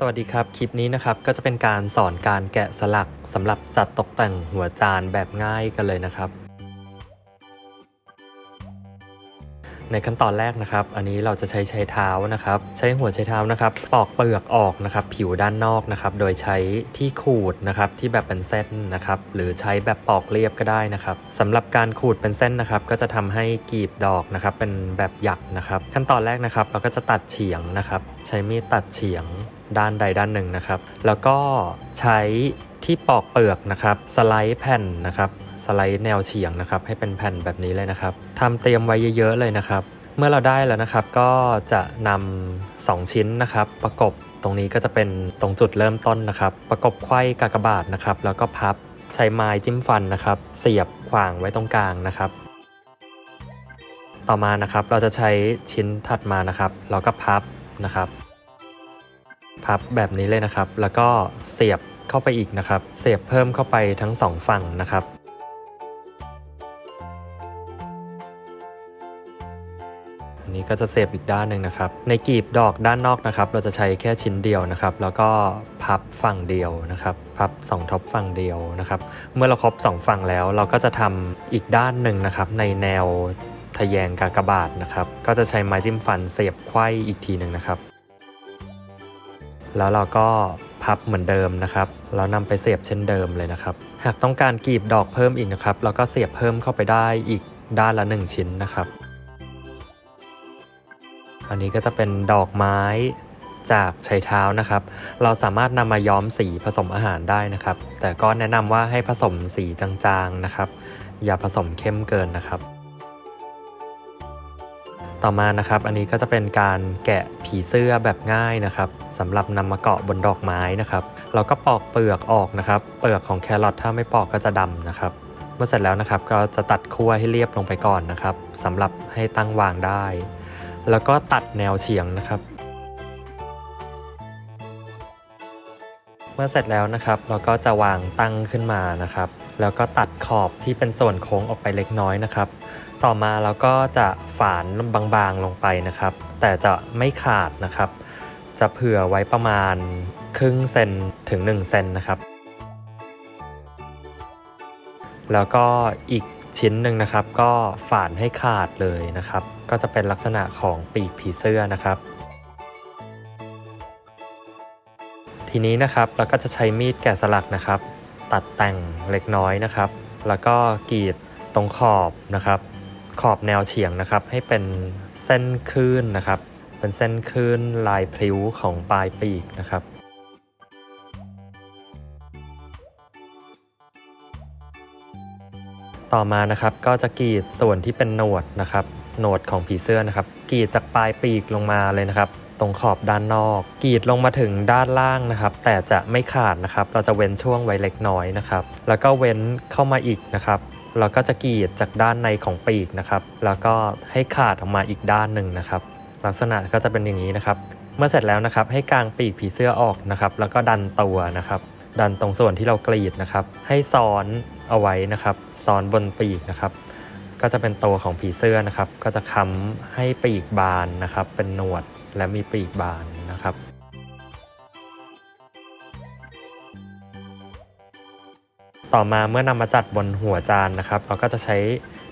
สวัสดีครับ คลิปนี้นะครับก็จะเป็นการสอนการแกะสลักสำหรับจัดตกแต่งหัวจานแบบง่ายกันเลยนะครับ ในขั้นตอนแรกนะครับ อันนี้เราจะใช้ใช้เท้านะครับ ใช้หัวใช้เท้านะครับ ปอกเปลือกออกนะครับ ผิวด้านนอกนะครับ โดยใช้ที่ขูดนะครับที่แบบเป็นเส้นนะครับ หรือใช้แบบปอกเรียบก็ได้นะครับสำหรับการขูดเป็นเส้นนะครับ ก็จะทำให้กลีบดอกนะครับ เป็นแบบหยักนะครับ ขั้นตอนแรกนะครับ เราก็จะตัดเฉียงนะครับ ใช้มีดตัดเฉียง ด้านใดด้านหนึ่งนะครับ แล้วก็ใช้ที่ปอกเปลือกนะครับ สไลด์แผ่นนะครับสไลด์แนวเฉียงนะครับ ให้เป็นแผ่นแบบนี้เลยนะครับทำเตรียมไว้เยอะๆเลยนะครับ เมื่อเราได้แล้วนะครับก็จะนำสองชิ้นนะครับ ประกบตรงนี้ก็จะเป็นตรงจุดเริ่มต้นนะครับ ประกบไขว้กากบาทนะครับ แล้วก็พับใช้ไม้จิ้มฟันนะครับ เสียบขวางไว้ตรงกลางนะครับ ต่อมานะครับเราจะใช้ชิ้นถัดมานะครับ เราก็พับนะครับ พับแบบนี้เลยนะครับ แล้วก็เสียบเข้าไปอีกนะครับ เสียบเพิ่มเข้าไปทั้งสองฝั่งนะครับอันนี้ก็จะเสียบอีกด้านหนึ่งนะครับ ในกลีบดอกด้านนอกนะครับ เราจะใช้แค่ชิ้นเดียวนะครับ แล้วก็พับฝั่งเดียวนะครับ พับสองท็อปฝั่งเดียวนะครับ เมื่อเราครบสองฝั่งแล้ว เราก็จะทำอีกด้านหนึ่งนะครับ ในแนวทะแยงกากบาทนะครับ ก็จะใช้ไม้จิ้มฟันเสียบไขว้อีกทีหนึ่งนะครับ แล้วเราก็พับเหมือนเดิมนะครับแล้วนำไปเสียบเช่นเดิมเลยนะครับ หากต้องการกรีบดอกเพิ่มอีกนะครับเราก็เสียบเพิ่มเข้าไปได้อีกด้านละ 1 ชิ้นนะครับ อันนี้ก็จะเป็นดอกไม้จากใช้เท้านะครับ เราสามารถนำมาย้อมสีผสมอาหารได้นะครับ แต่ก็แนะนำว่าให้ผสมสีจางๆนะครับ อย่าผสมเข้มเกินนะครับ ต่อมานะครับอันนี้ก็จะเป็นการแกะผีเสื้อแบบง่ายนะครับสำหรับนำมาเกาะบนดอกไม้นะครับเราก็ปอกเปลือกออกนะครับ เปลือกของแครอทถ้าไม่ปอกก็จะดำนะครับ เมื่อเสร็จแล้วนะครับก็จะตัดขั้วให้เรียบลงไปก่อนนะครับสำหรับให้ตั้งวางได้ แล้วก็ตัดแนวเฉียงนะครับ เมื่อเสร็จแล้วนะครับ เราก็จะวางตั้งขึ้นมานะครับ แล้วก็ตัดขอบที่เป็นส่วนโค้งออกไปเล็กน้อยนะครับ ต่อมาเราก็จะฝานบางๆลงไปนะครับ แต่จะไม่ขาดนะครับ จะเผื่อไว้ประมาณครึ่งเซนถึง1เซนนะครับ แล้วก็อีกชิ้นหนึ่งนะครับ ก็ฝานให้ขาดเลยนะครับ ก็จะเป็นลักษณะของปีกผีเสื้อนะครับทีนี้นะครับเราก็จะใช้มีดแกะสลักนะครับ ตัดแต่งเล็กน้อยนะครับ แล้วก็กรีดตรงขอบนะครับ ขอบแนวเฉียงนะครับ ให้เป็นเส้นคลื่นนะครับ เป็นเส้นคลื่นลายพลิ้วของปลายปีกนะครับต่อมานะครับก็จะกรีดส่วนที่เป็นโหนวดนะครับโหนวดของผีเสื้อนะครับกรีดจากปลายปีกลงมาเลยนะครับ ตรงขอบด้านนอกกรีดลงมาถึงด้านล่างนะครับ แต่จะไม่ขาดนะครับ เราจะเว้นช่วงไว้เล็กน้อยนะครับ แล้วก็เว้นเข้ามาอีกนะครับเราก็จะกรีดจากด้านในของปีกนะครับ แล้วก็ให้ขาดออกมาอีกด้านหนึ่งนะครับ ลักษณะก็จะเป็นอย่างนี้นะครับ เมื่อเสร็จแล้วนะครับ ให้กางปีกผีเสื้อออกนะครับ แล้วก็ดันตัวนะครับ ดันตรงส่วนที่เรากรีดนะครับ ให้ซ้อนเอาไว้นะครับ ซ้อนบนปีกนะครับ ก็จะเป็นตัวของผีเสื้อนะครับ ก็จะค้ำให้ปีกบานนะครับ เป็นหนวด และมีปีกบานนะครับต่อมาเมื่อนำมาจัดบนหัวจานนะครับ เราก็จะใช้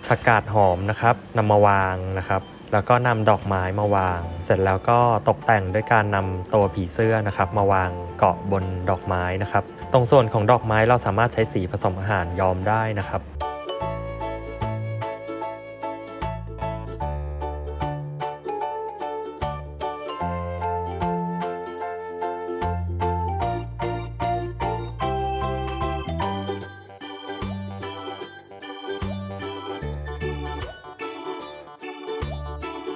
ผักกาดหอมนะครับนำมาวางนะครับ แล้วก็นำดอกไม้มาวาง เสร็จแล้วก็ตกแต่งด้วยการนำตัวผีเสื้อนะครับ มาวางเกาะบนดอกไม้นะครับ ตรงส่วนของดอกไม้เราสามารถใช้สีผสมอาหารย้อมได้นะครับ